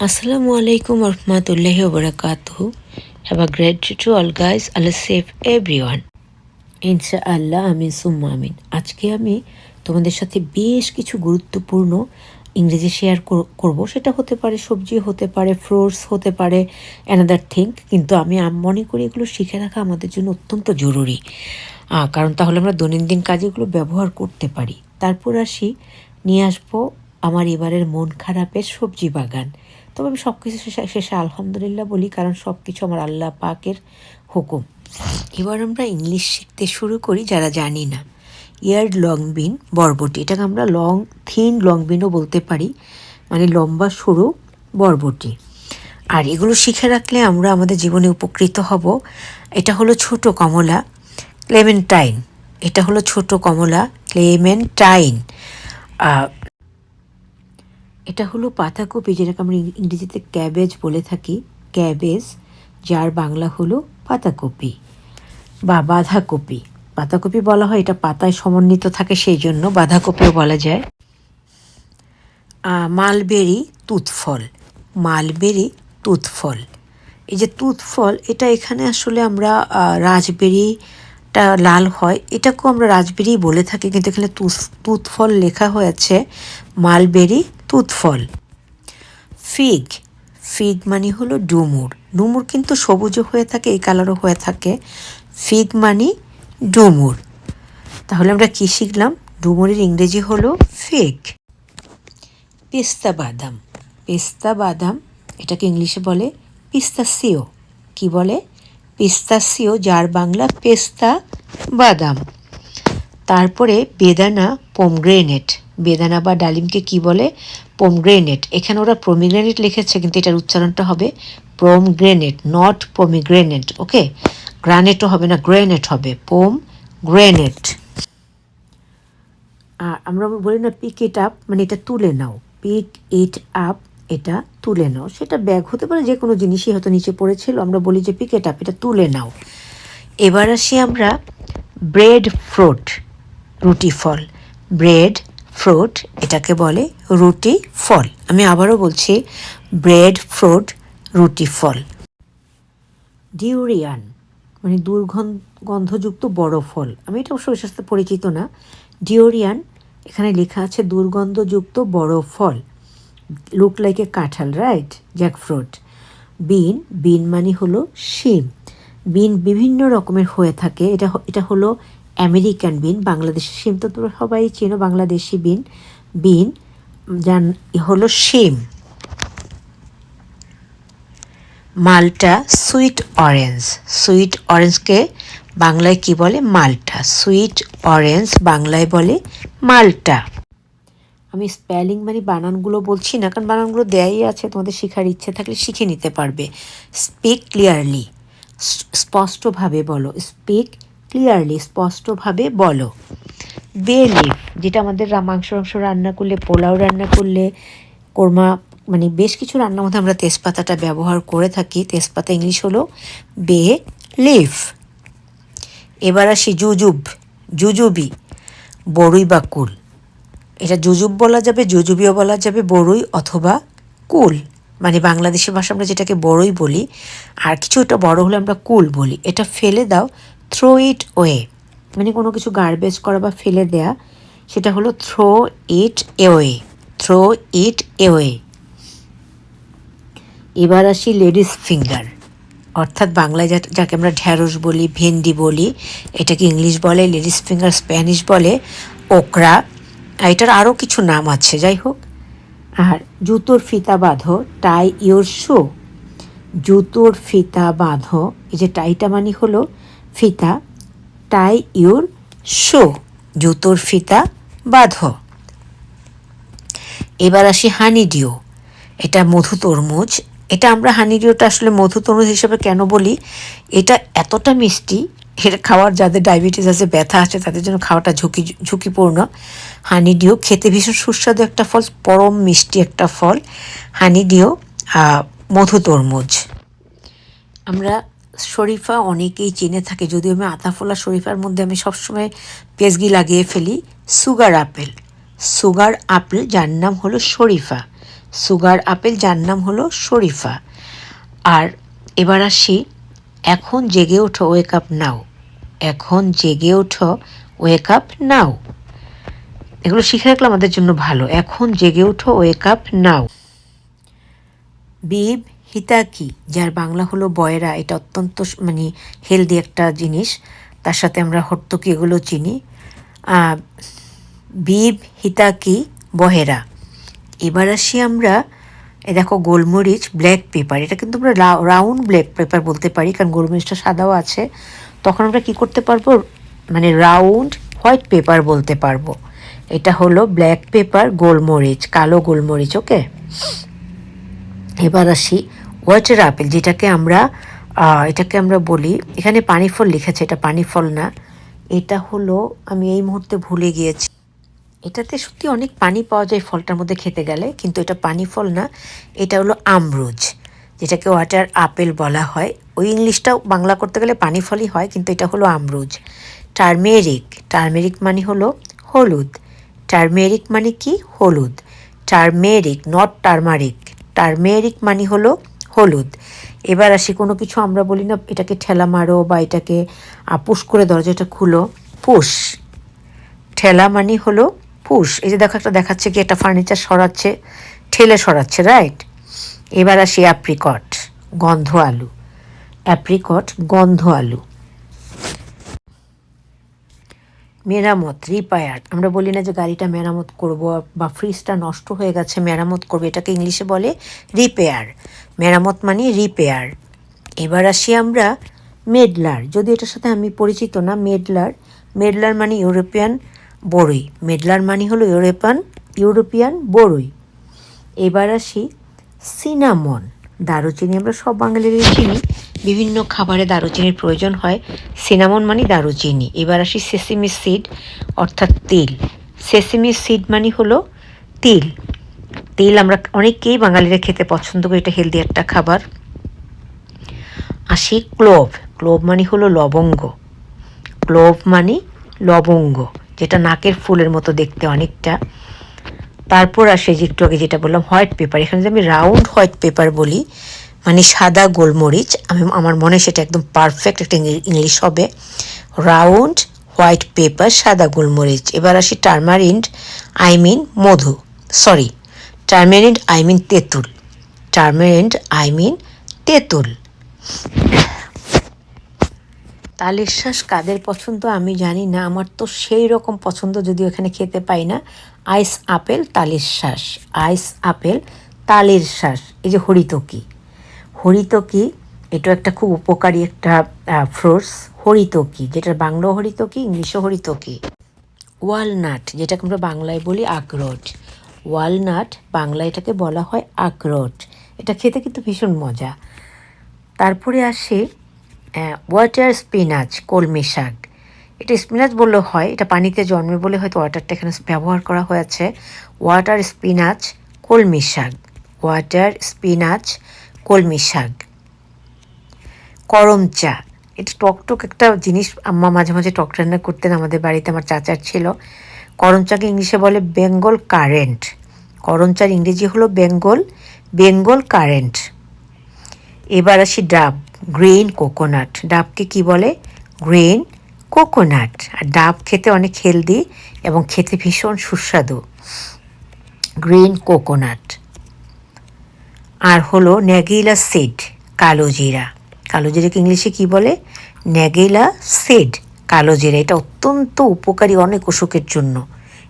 Assalamu alaikum warahmatullahi wabarakatuh. Have a great day to all guys. Allah save everyone. ইনশাআল্লাহ, আমিন, সুম্মা আমিন আজকে আমি তোমাদের সাথে বেশ কিছু গুরুত্বপূর্ণ ইংরেজি শেয়ার করব সেটা হতে পারে সবজি, হতে পারে ফ্রুটস হতে পারে অ্যানাদার থিং কিন্তু আমি মনে করি এগুলো শিখে রাখা আমাদের জন্য অত্যন্ত জরুরি কারণ তাহলে আমরা দৈনন্দিন কাজে এগুলো ব্যবহার করতে পারি তারপর আসি, নিয়ে আসব আমার এবারের মন খারাপের সবজি বাগান তবে আমি সব কিছু শেষে শেষে আলহামদুলিল্লাহ বলি, কারণ সব কিছু আমার আল্লাহ পাকের হুকুম। এবার আমরা ইংলিশ শিখতে শুরু করি, যারা জানি না। ইয়ার্ড লং বিন বরবটি। এটাকে আমরা লং, থিন লং বিনও বলতে পারি মানে লম্বা, সরু বরবটি। আর এগুলো শিখে রাখলে আমরা আমাদের জীবনে উপকৃত হব। এটা হলো ছোট কমলা, ক্লেমেন্টাইন। এটা হলো ছোট কমলা, ক্লেমেন্টাইন। এটা হলো পাতাকপি, যেটাকে আমরা ইংরেজিতে ক্যাবেজ বলে থাকি। ক্যাবেজ যার বাংলা হলো পাতাকপি বা বাঁধাকপি। পাতাকপি বলা হয়, এটা পাতায় সমন্বিত থাকে সেই জন্য বাঁধাকপিও বলা যায়। মালবেরি, তুতফল। মালবেরি, তুতফল। এই যে তুতফল, এটা এখানে আসলে আমরা রাজবেরিটা লাল হয়। এটাকেও আমরা রাজবেরি বলে থাকি, কিন্তু এখানে তুত তুতফল লেখা হয়েছে মালবেরি তুতফল। ফিগ। ফিগ মানে হলো ডুমুর। ডুমুর কিন্তু সবুজও হয়ে থাকে, এই কালারও হয়ে থাকে। ফিগ মানে ডুমুর। তাহলে আমরা কী শিখলাম? ডুমুরের ইংরেজি হলো ফিগ। পেস্তা বাদাম। পেস্তা বাদাম, এটাকে ইংলিশে বলে পিস্তাসিও। কি বলে? পিস্তাসিও, যার বাংলা পেস্তা বাদাম। তারপরে বেদানা, পোমগ্রেনেট। বেদানা বা ডালিমকে কি বলে? পোমগ্রেনেট এখানে ওরা প্রমিগ্রেনেট লিখেছে, কিন্তু এটার উচ্চারণটা হবে প্রমগ্রেনেট নট পমিগ্রেনেট ওকে গ্রানেটও হবে না গ্রেনেট হবে পোম গ্রেনেট আর আমরা বলি না পিক ইট আপ মানে এটা তুলে নাও। পিক ইট আপ এটা তুলে নাও। সেটা ব্যাগ হতে পারে, যে কোনো জিনিসই হয়তো নিচে পড়েছিল, আমরা বলি যে পিক ইট আপ এটা তুলে নাও। এবার আসি আমরা ব্রেড ফ্রুট রুটি ফল। ব্রেড ফ্রুট এটাকে বলে রুটি ফল। আমি আবারও বলছি ব্রেড ফ্রুট রুটি ফল। ডিউরিয়ান মানে দুর্গন্ধযুক্ত বড় ফল। আমি এটা অবশ্য সাথে পরিচিত না। ডিওরিয়ান এখানে লেখা আছে দুর্গন্ধযুক্ত বড় ফল। লুক লাইক এ কাঁঠাল রাইট জ্যাকফ্রুট বিন বিন মানে হলো শিম। বিন বিভিন্ন রকমের হয়ে থাকে। এটা এটা হলো আমেরিকান বিন বাংলাদেশি শিম তো তোমরা সবাই চেনো, বাংলাদেশি বিন বিন যান হলো শিম। মালটা সুইট অরেঞ্জ। সুইট অরেঞ্জকে বাংলায় কি বলে? মালটা। সুইট অরেঞ্জ বাংলায় বলে মালটা। আমি স্পেলিং মানে বানানগুলো বলছি না, কারণ বানানগুলো দেয়াই আছে, তোমাদের শেখার ইচ্ছে থাকলে শিখে নিতে পারবে। Speak clearly. স্পষ্টভাবে বলো। স্পিক ক্লিয়ারলি স্পষ্টভাবে বলো। বে লিফ যেটা আমাদের মাংস মাংস রান্না করলে, পোলাও রান্না করলে, কোরমা মানে বেশ কিছু রান্নার মধ্যে আমরা তেজপাতাটা ব্যবহার করে থাকি। তেজপাতা ইংলিশ হলো বে লিফ এবার আসি জুজুব, জুজুবি বড়ুই বা কুল। এটা জুজুব বলা যাবে, জুজুবিও বলা যাবে বড়ুই অথবা কুল। মানে বাংলাদেশি ভাষা আমরা যেটাকে বড়ই বলি, আর কিছু এটা বড় হলে আমরা কুল বলি। এটা ফেলে দাও থ্রো ইট ওয়ে মানে কোনো কিছু গার্বেজ করা বা ফেলে দেয়া, সেটা হলো throw it away throw it away এবার আসি লেডিস ফিঙ্গার অর্থাৎ বাংলায় যা যাকে আমরা ঢ্যাঁড়স বলি, ভেন্ডি বলি, এটাকে ইংলিশ বলে লেডিস ফিঙ্গার স্প্যানিশ বলে ওকরা এটার আরও কিছু নাম আছে, যাই হোক। আর জুতোর ফিতা বাঁধো টাই ইয়োর শো জুতোর ফিতা বাঁধো, এই যে টাইটা মানে হলো ফিতা, টাই ইউর শো, জুতোর ফিতা, বাঁধো। এবার আসি হানি ডিও। এটা মধু তরমুজ। এটা আমরা হানি ডিওটা আসলে মধু তরমুজ হিসেবে কেন বলি? এটা এতটা মিষ্টি, এটা খাওয়ার যাদের ডায়াবেটিস আছে, ব্যথা আছে, তাদের জন্য খাওয়াটা ঝুঁকি, ঝুঁকিপূর্ণ। হানি ডিও খেতে ভীষণ সুস্বাদু একটা ফল, পরম মিষ্টি একটা ফল। হানি ডিও মধু তরমুজ। আমরা শরীফা অনেকেই চিনে থাকে, যদিও আমি আতাফোলা শরীফার মধ্যে আমি সবসময় পেজগি লাগিয়ে ফেলি। Sugar apple. সুগার আপেল, যার নাম হলো শরীফা। সুগার আপেল, যার নাম হলো শরীফা। আর এবার আসি, এখন জেগে ওঠো ওয়েক আপ নাও এখন জেগে ওঠো ওয়েক আপ নাও এগুলো শিখে রাখলে আমাদের জন্য ভালো। এখন জেগে ওঠো ওয়েক আপ নাও বিব হিতাকি, যার বাংলা হলো বয়রা, এটা অত্যন্ত মানে হেলদি একটা জিনিস। তার সাথে আমরা হর্তকি এগুলো চিনি। বিব, হিতাকি, বহেরা। এবার আসি আমরা, এ দেখো গোলমরিচ ব্ল্যাক পেপার এটা কিন্তু আমরা রাউন্ড ব্ল্যাক পেপার বলতে পারি, কারণ গোলমরিচটা সাদাও আছে। তখন আমরা কি করতে পারব? মানে রাউন্ড হোয়াইট পেপার বলতে পারব। এটা হলো ব্ল্যাক পেপার গোলমরিচ, কালো গোলমরিচ ওকে এবার আসি ওয়াটার আপেল যেটাকে আমরা এটাকে আমরা বলি, এখানে পানি ফল লিখেছে, এটা পানি ফল না। এটা হলো, আমি এই মুহূর্তে ভুলে গিয়েছি। এটাতে সত্যি অনেক পানি পাওয়া যায় ফলটার মধ্যে খেতে গেলে, কিন্তু এটা পানি ফল না। এটা হলো আমরুজ, যেটাকে ওয়াটার আপেল বলা হয়। ওই ইংলিশটাও বাংলা করতে গেলে পানি ফলই হয়, কিন্তু এটা হলো আমরুজ। টার্মেরিক টার্মেরিক মানে হলো হলুদ। টার্মেরিক মানে কি? হলুদ। টার্মেরিক নট টার্মারিক টার্মেরিক মানে হলো হলুদ। এবার আসি, কোনো কিছু আমরা বলি না, এটাকে ঠেলা মারো বা এটাকে আপুশ করে দরজাটা খুলো। পুশ। ঠেলা মানে হলো পুশ। এই যে দেখো, একটা দেখাচ্ছে কি, একটা ফার্নিচার সরাচ্ছে, ঠেলে সরাচ্ছে রাইট এবার আসি অ্যাপ্রিকট গন্ধ আলু। অ্যাপ্রিকট গন্ধ আলু। মেরামত রিপায়ার আমরা বলি না যে গাড়িটা মেরামত করব বা ফ্রিজটা নষ্ট হয়ে গেছে, মেরামত করব, এটাকে ইংলিশে বলে রিপেয়ার মেরামত মানে রিপেয়ার এবার আসি আমরা মেডলার যদি এটার সাথে আমি পরিচিত না মেডলার মেডলার মানে ইউরোপিয়ান বড়ই মেডলার মানে হলো ইউরোপিয়ান ইউরোপিয়ান বড়ই এবার আসি সিনামন দারুচিনি, আমরা সব বাঙালিরই চিনি, বিভিন্ন খাবারে দারুচিনির প্রয়োজন হয়। সিনামন মানে দারুচিনি। এবার আসি সেসিমি সিড অর্থাৎ তিল। সেসিমি সিড মানে হলো তিল। তিল আমরা অনেকেই বাঙালিরা খেতে পছন্দ করি, এটা হেলদি একটা খাবার। আসি ক্লোভ। ক্লোভ মানে হলো লবঙ্গ। ক্লোভ মানে লবঙ্গ, যেটা নাকের ফুলের মতো দেখতে অনেকটা। তারপর আসে যে একটু আগে যেটা বললাম হোয়াইট পেপার এখানে যে আমি রাউন্ড হোয়াইট পেপার বলি মানে সাদা গোলমরিচ, আমি, আমার মনে সেটা একদম পারফেক্ট একটা ইংলি- ইংলিশ হবে। রাউন্ড হোয়াইট পেপার সাদা গোলমরিচ। এবার আসি টার্মারিন্ড আই মিন মধু। সরি টার্মারিন্ড আই মিন তেঁতুল। টার্মারিন্ড আই মিন তেঁতুল। তালের শ্বাস কাদের পছন্দ? আমি জানি না। আমার তো সেই রকম পছন্দ যদি এখানে খেতে পাই না। আইস আপেল তালের শ্বাস। আইস আপেল তালের শ্বাস। এই যে হরিতকি। হরিতকি, এটা একটা খুব উপকারী একটা ফ্রুটস হরিতকি যেটা বাংলা হরিতকি ইংলিশও হরিতকি। ওয়ালনাট যেটাকে আমরা বাংলায় বলি আখরোট। ওয়ালনাট বাংলায় এটাকে বলা হয় আখরোট। এটা খেতে কিন্তু ভীষণ মজা। তারপরে আসে ওয়াটার স্পিনাচ কলমি শাক। এটা স্পিনাচ বললেও হয়, এটা পানিতে জন্মে বলে হয়তো ওয়াটারটা এখানে ব্যবহার করা হয়েছে। ওয়াটার স্পিনাচ কলমি শাক। ওয়াটার স্পিনাচ কলমি শাক। করম চা। এটা টকটক একটা জিনিস, আম্মা মাঝে মাঝে টক রান্না করতেন আমাদের বাড়িতে, আমার চাচার ছিল। করম চাকে ইংলিশে বলে বেঙ্গল কারেন্ট। করম চার ইংরেজি হলো বেঙ্গল বেঙ্গল কারেন্ট। এবার আসি ডাব গ্রিন কোকোনাট। ডাবকে কি বলে? Green coconut. আর ডাব খেতে অনেক হেলদি এবং খেতে ভীষণ সুস্বাদু। Green coconut. আর হলো ন্যাগিলা সিড, কালো জিরা। কালো জিরাকে ইংলিশে কি বলে? Nigella seed. কালো জিরা, এটা অত্যন্ত উপকারী অনেক অসুখের জন্য।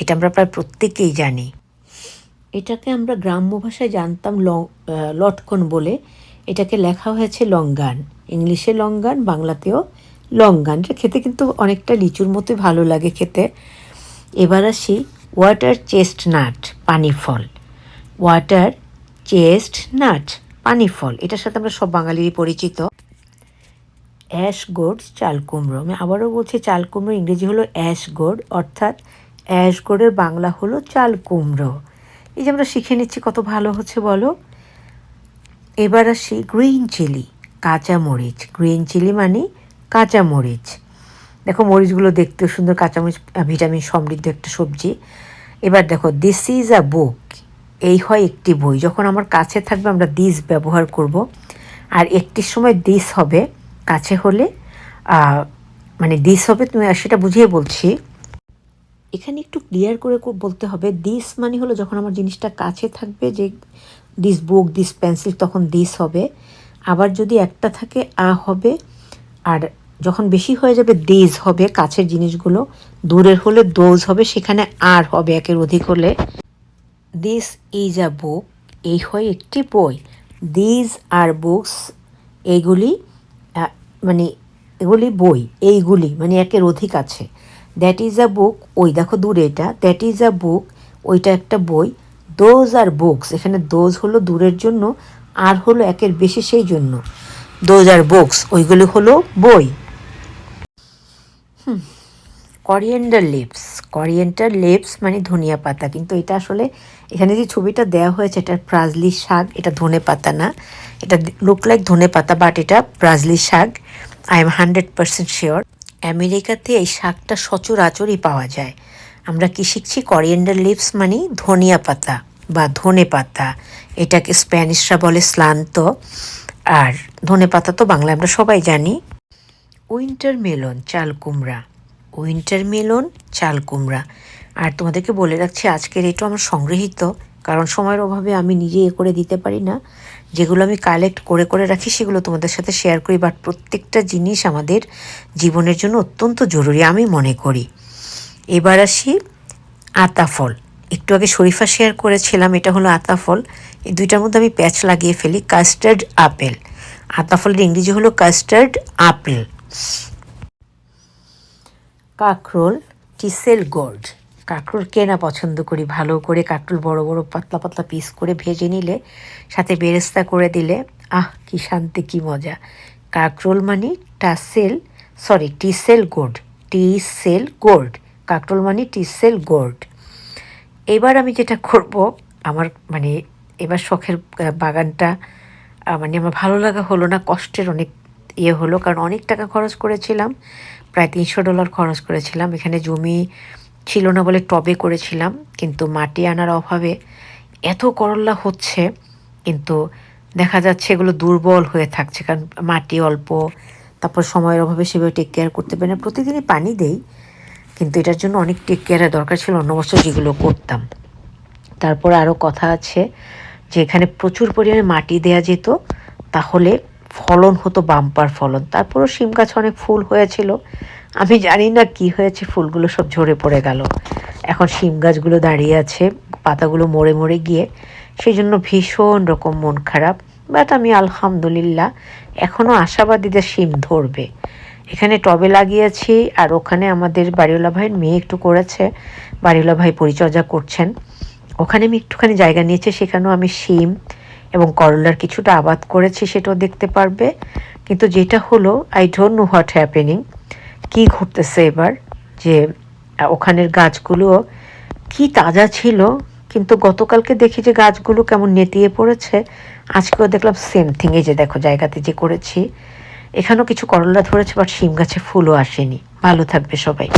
এটা আমরা প্রায় প্রত্যেকেই জানি। এটাকে আমরা গ্রাম্য ভাষায় জানতাম লটকন বলে। এটাকে লেখা হয়েছে লঙ্গান। ইংলিশে লঙ্গান, বাংলাতেও লঙ্গান। এটা খেতে কিন্তু অনেকটা লিচুর মতোই ভালো লাগে খেতে। এবার আসি ওয়াটার চেস্ট নাট, পানি ফল। ওয়াটার চেস্ট নাট, পানি ফল। এটার সাথে আমরা সব বাঙালিরই পরিচিত। অ্যাশ গোড, চাল কুমড়ো। আমি আবারও বলছি, চাল কুমড়ো ইংরেজি হলো অ্যাশ গোড, অর্থাৎ অ্যাশ গোডের বাংলা হলো চাল কুমড়ো। এই যে আমরা শিখে নিচ্ছি কত ভালো হচ্ছে বলো? এবার আসি গ্রিন চিলি, কাঁচা মরিচ। গ্রিন চিলি মানে কাঁচা মরিচ। দেখো মরিচগুলো দেখতেও সুন্দর, কাঁচামরিচ, ভিটামিন সমৃদ্ধ একটা সবজি। এবার দেখো দিস ইজ আ বুক এই হয় একটি বই। যখন আমার কাছে থাকবে, আমরা দিস ব্যবহার করব। আর একটির সময় দিস হবে। কাছে হলে মানে দিস হবে, তুমি সেটা বুঝিয়ে বলছি। এখানে একটু ক্লিয়ার করে বলতে হবে দিস মানে হলো যখন আমার জিনিসটা কাছে থাকবে, যে দিস বুক দিস পেন্সিল তখন দিস হবে। আবার যদি একটা থাকে, আ হবে, আর যখন বেশি হয়ে যাবে দিস হবে, কাছের জিনিসগুলো, দূরের হলে দোজ হবে, সেখানে আর হবে, একের অধিক হলে। দিস ইজ আ বুক এই হয় একটি বই। দিজ আর বুকস এইগুলি মানে এগুলি বই, এইগুলি মানে একের অধিক আছে। দ্যাট ইজ আ বুক ওই দেখো দূরে এটা। দ্যাট ইজ আ বুক ওইটা একটা বই। দোজ আর বুকস এখানে দোজ হলো দূরের জন্য, আর হলো একের বেশি সেই জন্য। দোজ আর বুকস ওইগুলি হলো বই। করিয়েন্ডার লিপস করিয়েন্ডার লিপস মানে ধনিয়া পাতা। কিন্তু এটা আসলে এখানে যে ছবিটা দেওয়া হয়েছে এটা প্রাজলি শাক, এটা ধনে পাতা না। এটা লুক লাইক ধনে পাতা বাট এটা প্রাজলি শাক I am hundred percent sure আমেরিকাতে এই শাকটা সচরাচরই পাওয়া যায়। আমরা কি শিখছি করিয়েন্ডার লিপস মানে ধনিয়া পাতা বা ধনে পাতা? এটাকে স্প্যানিশরা বলে স্লান্ত। আর ধনে পাতা তো বাংলায় আমরা সবাই জানি। উইন্টার মেলন, চাল কুমড়া। উইন্টার মেলন, চাল কুমড়া। আর তোমাদেরকে বলে রাখছি, আজকের এটা আমার সংগৃহীত, কারণ সময়ের অভাবে আমি নিজে এ করে দিতে পারি না। যেগুলো আমি কালেক্ট করে করে রাখি, সেগুলো তোমাদের সাথে শেয়ার করি। বাট প্রত্যেকটা জিনিস আমাদের জীবনের জন্য অত্যন্ত জরুরি, আমি মনে করি। এবার আসি আতাফল একটু আগে শরীফা শেয়ার করেছিলাম, এটা হলো আতাফল এই দুইটার মধ্যে আমি প্যাচ লাগিয়ে ফেলি কাস্টার্ড আপেল আতাফলের ইংরেজি হলো কাস্টার্ড আপেল কাকরোল টিসেল গোল্ড কাকরোল কেনা পছন্দ করি। ভালো করে কাকরোল বড় বড়, পাতলা পাতলা পিস করে ভেজে নিলে, সাথে বেরেস্তা করে দিলে, আহ, কি শান্তি, কি মজা। কাকরোল মানে tassel sorry teasel gourd teasel gourd কাকরোল মানে টিসেল গোল্ড এবার আমি যেটা করব, আমার মানে এবার শখের বাগানটা মানে আমার ভালো লাগা হলো না, কষ্টের অনেক ইয়ে হলো, কারণ অনেক টাকা খরচ করেছিলাম, প্রায় তিনশো ডলার খরচ করেছিলাম। এখানে জমি ছিল না বলে টবে করেছিলাম, কিন্তু মাটি আনার অভাবে এত করল্লা হচ্ছে, কিন্তু দেখা যাচ্ছে এগুলো দুর্বল হয়ে থাকছে, কারণ মাটি অল্প, তারপর সময়ের অভাবে সেভাবে টেক কেয়ার করতে পারি না। প্রতিদিনই পানি দেই, কিন্তু এটার জন্য অনেক টেক কেয়ারের দরকার ছিল। অন্য বছর যেগুলো করতাম। তারপর আরও কথা আছে যে এখানে প্রচুর পরিমাণে মাটি দেয়া যেত, তাহলে ফলন হতো বাম্পার ফলন। তারপরও শিম গাছ অনেক ফুল হয়েছিল আমি জানি না কি হয়েছে, ফুলগুলো সব ঝরে পড়ে গেল। এখন শিম গাছগুলো দাঁড়িয়ে আছে, পাতাগুলো মরে মরে গিয়ে। সেই জন্য ভীষণ রকম মন খারাপ। বাট আমি আলহামদুলিল্লাহ এখনও আশাবাদীদের শিম ধরবে। এখানে টবে লাগিয়েছি, আর ওখানে আমাদের বাড়িওয়ালা ভাইয়ের মেয়ে একটু করেছে। বাড়িওয়ালা ভাই পরিচর্যা করছেন। ওখানে আমি একটুখানি জায়গা নিয়েছি, সেখানেও আমি শিম এবং করলার কিছুটা আবাদ করেছি, সেটাও দেখতে পারবে। কিন্তু যেটা হলো I don't know what happening কী ঘটতেছে এবার? যে ওখানের গাছগুলো কি তাজা ছিল? কিন্তু গতকালকে দেখি যে গাছগুলো কেমন নেতিয়ে পড়েছে। আজকেও দেখলাম সেম থিং এই যে দেখো জায়গাতে যে করেছি। এখানেও কিছু করলা ধরেছে বাট শিম গাছে ফুলও আসেনি। ভালো থাকবে সবাই।